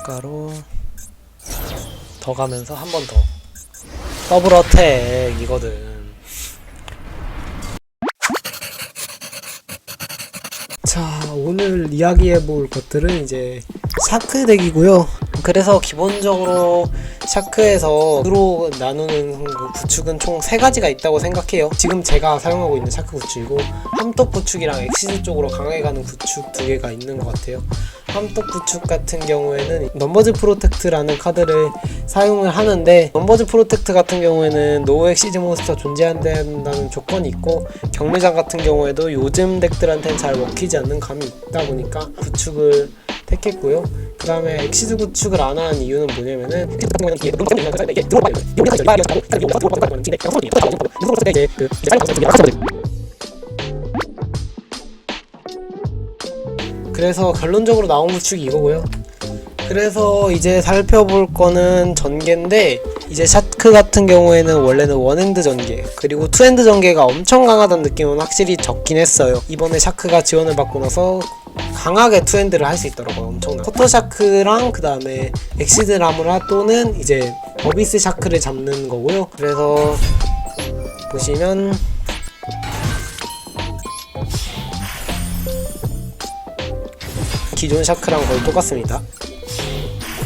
효과로 더 가면서 한 번 더. 더블 어택 이거든. 자 오늘 이야기해 볼 것들은 이제 샤크 덱이고요. 그래서 기본적으로 샤크에서 으로 나누는 그 구축은 총세 가지가 있다고 생각해요. 지금 제가 사용하고 있는 샤크 구축이고 함떡 구축이랑 엑시즈 쪽으로 강하게 가는 구축 두 개가 있는 것 같아요 함떡 구축 같은 경우에는 넘버즈 프로텍트라는 카드를 사용을 하는데 넘버즈 프로텍트 같은 경우에는 노 엑시즈 몬스터 존재한다는 조건이 있고 경매장 같은 경우에도 요즘 덱들한테는 잘 먹히지 않는 감이 있다 보니까 구축을 택했고요. 그 다음에 엑시즈 구축을 안 하는 이유는 뭐냐면은 그래서 결론적으로 나온 구축이 이거고요. 그래서 이제 살펴볼 거는 전개인데 이제 샤크 같은 경우에는 원래는 원핸드 전개 그리고 투핸드 전개가 엄청 강하다는 느낌은 확실히 적긴 했어요. 이번에 샤크가 지원을 받고 나서 강하게 투핸드를 할 수 있더라고요 엄청나 커터 샤크랑 그 다음에 엑시드 라무라 또는 이제 버비스 샤크를 잡는 거고요. 그래서 보시면 기존 샤크랑 거의 똑같습니다.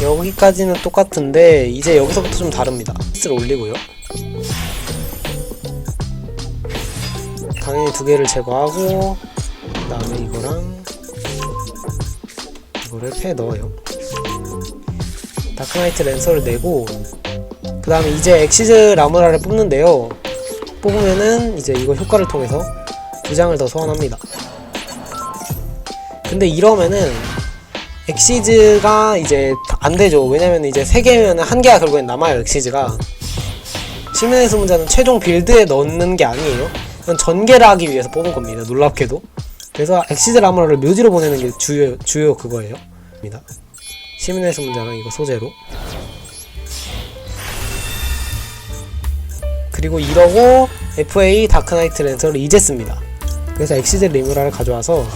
여기까지는 똑같은데 이제 여기서부터 좀 다릅니다. 스를 올리고요. 당연히 두 개를 제거하고 그 다음에 이거랑 이거를 패 넣어요. 다크나이트 랜서를 내고 그 다음에 이제 엑시즈 라무라를 뽑는데요. 뽑으면은 이제 이거 효과를 통해서 두 장을 더 소환합니다 근데 이러면은 엑시즈가 이제 안 되죠. 왜냐면 이제 세 개면 한 개가 결국엔 남아요. 엑시즈가. 시민의 수문자는 최종 빌드에 넣는 게 아니에요. 이건 전개를 하기 위해서 뽑은 겁니다. 놀랍게도. 그래서 엑시즈 라무라를 묘지로 보내는 게 주요 주요 그거예요. 입니다. 시민의 수문자랑 이거 소재로. 그리고 이러고 FA 다크나이트 랜서를 이제 씁니다. 그래서 엑시즈 리무라를 가져와서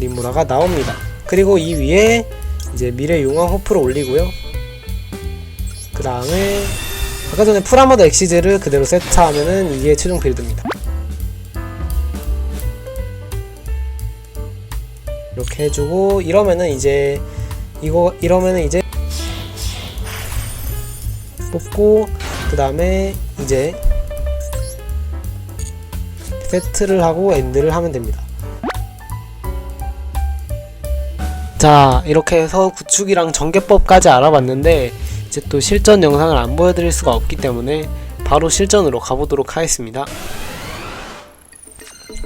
리무라가 나옵니다. 그리고 이 위에 이제 미래 용왕 호프를 올리고요. 그 다음에 아까 전에 프라모더 엑시즈를 그대로 세트하면은 이게 최종 빌드입니다. 이렇게 해주고 이러면은 이제 이거 이러면은 이제 뽑고 그 다음에 이제 세트를 하고 엔드를 하면 됩니다. 자 이렇게 해서 구축이랑 전개법까지 알아봤는데 이제 또 실전 영상을 안 보여드릴 수가 없기 때문에 바로 실전으로 가보도록 하겠습니다.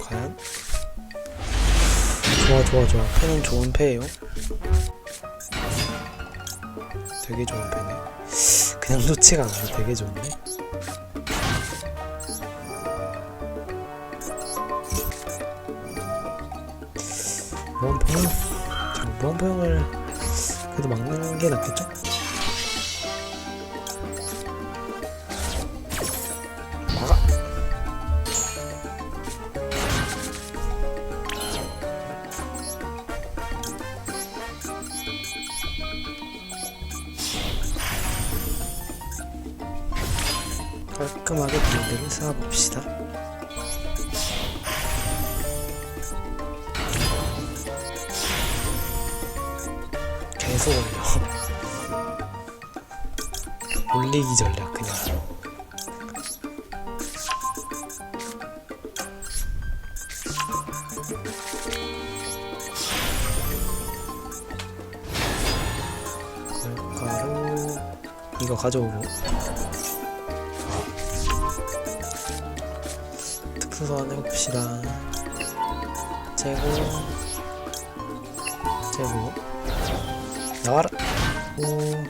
과연? 좋아 좋아 좋아. 패는 좋은 패예요? 되게 좋은 패네 그냥 좋지가 않아 되게 좋네 이번 패는 자, 무한포용을 그래도 막는 게 낫겠죠? 깔끔하게 빌드를 쌓아봅시다. 올려. 올리기 전략 그냥. 걸가루 이거 가져오고 특수 소환 해봅시다. 제고 제고 나와라. 오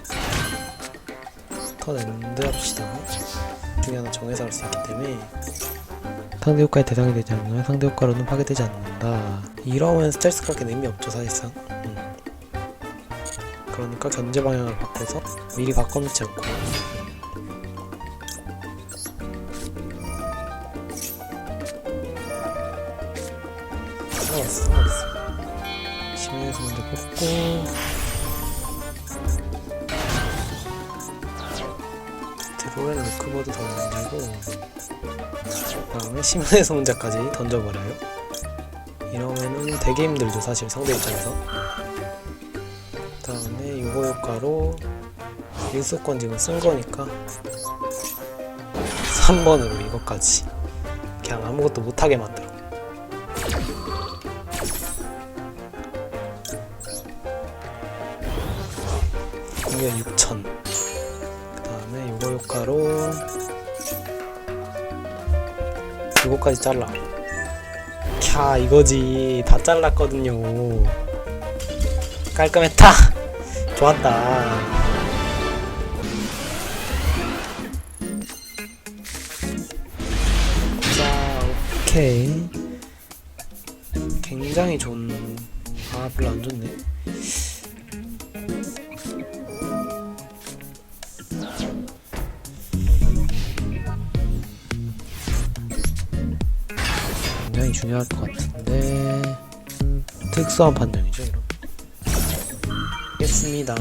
턴엔드 합시다. 중에 하나 정해서 할 수 있기 때문에 상대 효과에 대상이 되지 않으면 상대 효과로는 파괴되지 않는다. 이러면 스트레스 그렇게 의미 없죠 사실상. 음. 그러니까 견제 방향을 바꿔서 미리 바꿔놓지 않고. 상관없어 상관없어. 시민에서 먼저 뽑고 로렌 로크보드 던지고 그 다음에 시문의 소문자까지 던져버려요. 이러면은 되게 힘들죠 사실 상대 입장에서. 그 다음에 이거 효과로 일수권 지금 쓴 거니까 3번으로 이것까지 그냥 아무것도 못하게 만들어. 공격 6000그 효과로? 요거까지 잘라. 캬 이거지. 다 잘랐거든요. 깔끔했다. 좋았다. 자 오케이. 굉장히 좋은 아 별로 안 좋네 중요할 것 같은데. 특수한 판정이죠 이런 알겠습니다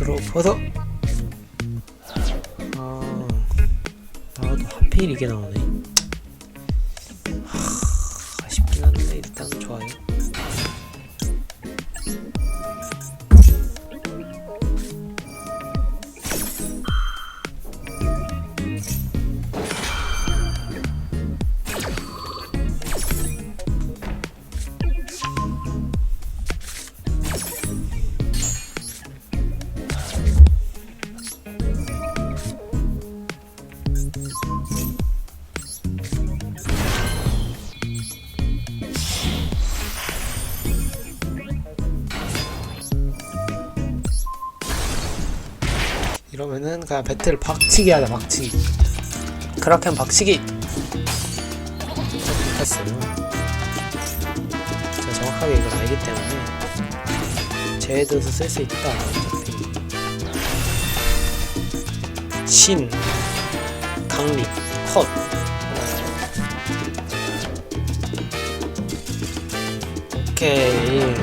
들어엎어서. 아 나도 하필 이게 나오네 이러면은 그냥 배틀 박치기 하자 박치기. 그렇게 박치기. 했어요. 제가 정확하게 이걸 알기 때문에 제드도 쓸수 있다. 신 강리 컷. 오케이.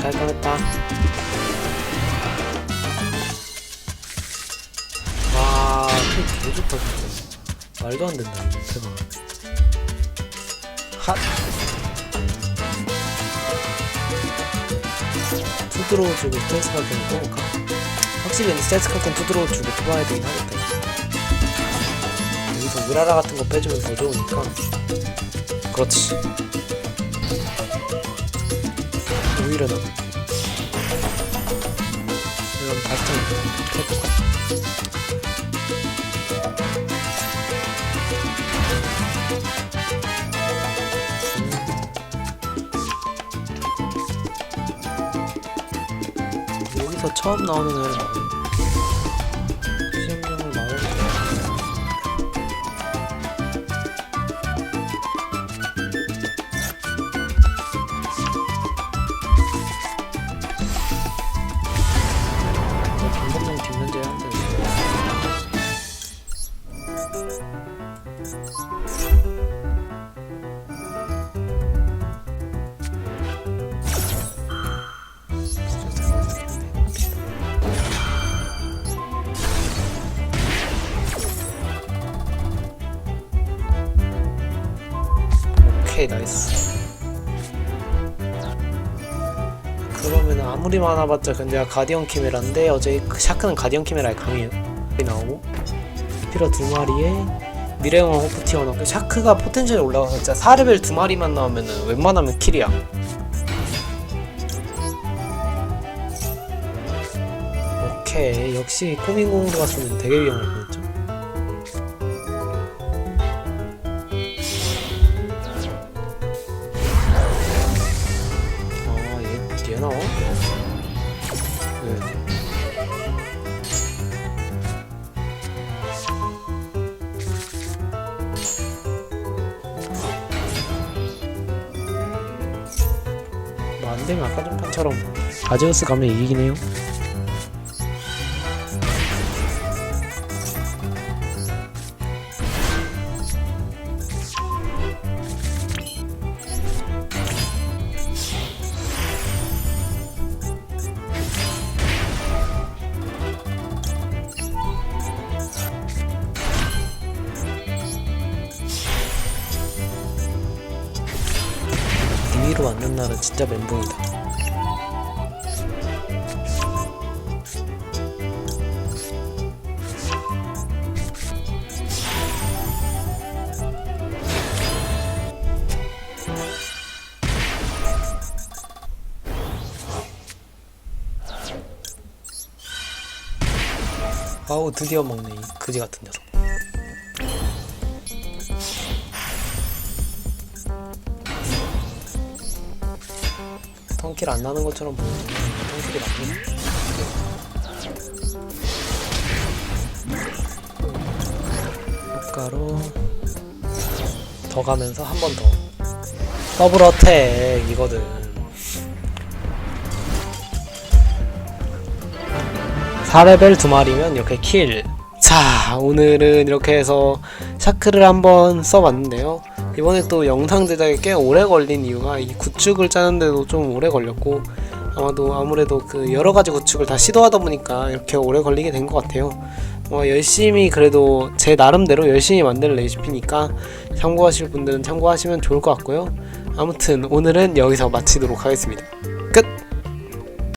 깔끔했다 와, 그 개좋다 진짜. 말도 안 된다. 대박. 핫. 투드로우 주고 스탠스 카켄 뽑을까? 확실히 스탠스 카켄 투드로우 주고 뽑아야 되긴 하겠다. 여기서 우라라 같은 거 빼주면 더 좋으니까. 그렇지. 오히려 나. 이런 발전 해볼까? 처음 나오는 애를 오케이 나이스. 그러면 아무리 많아봤자 근데 가디언 키메라인데 어제 그 샤크는 가디언 키메라에 강해요 나오고 피라 두 마리에 미래영화 호프 튀어나오고 샤크가 포텐셜이 올라가서 진짜 4레벨 두 마리만 나오면은 웬만하면 킬이야. 오케이 역시 코밍공도 갔으면 되게 위험할 뻔 안되면 아까 전 판처럼 아제우스 가면 이기긴 해요 위로 왔는 날은 진짜 멘붕이다. 아우 드디어 먹네 이 그지 같은 녀석 킬 안 나는 것처럼 보이지만 턴킬이 납니다 효과로 더 가면서 한 번 더. 더블 어택 이거든. 4레벨 두 마리면 이렇게 킬. 자, 오늘은 이렇게 해서 샤크를 한번 써봤는데요. 이번에 또 영상 제작에 꽤 오래 걸린 이유가 이 구축을 짜는데도 좀 오래 걸렸고 아마도 아무래도 그 여러 가지 구축을 다 시도하다 보니까 이렇게 오래 걸리게 된 것 같아요. 어, 열심히 그래도 제 나름대로 열심히 만든 레시피니까 참고하실 분들은 참고하시면 좋을 것 같고요. 아무튼 오늘은 여기서 마치도록 하겠습니다.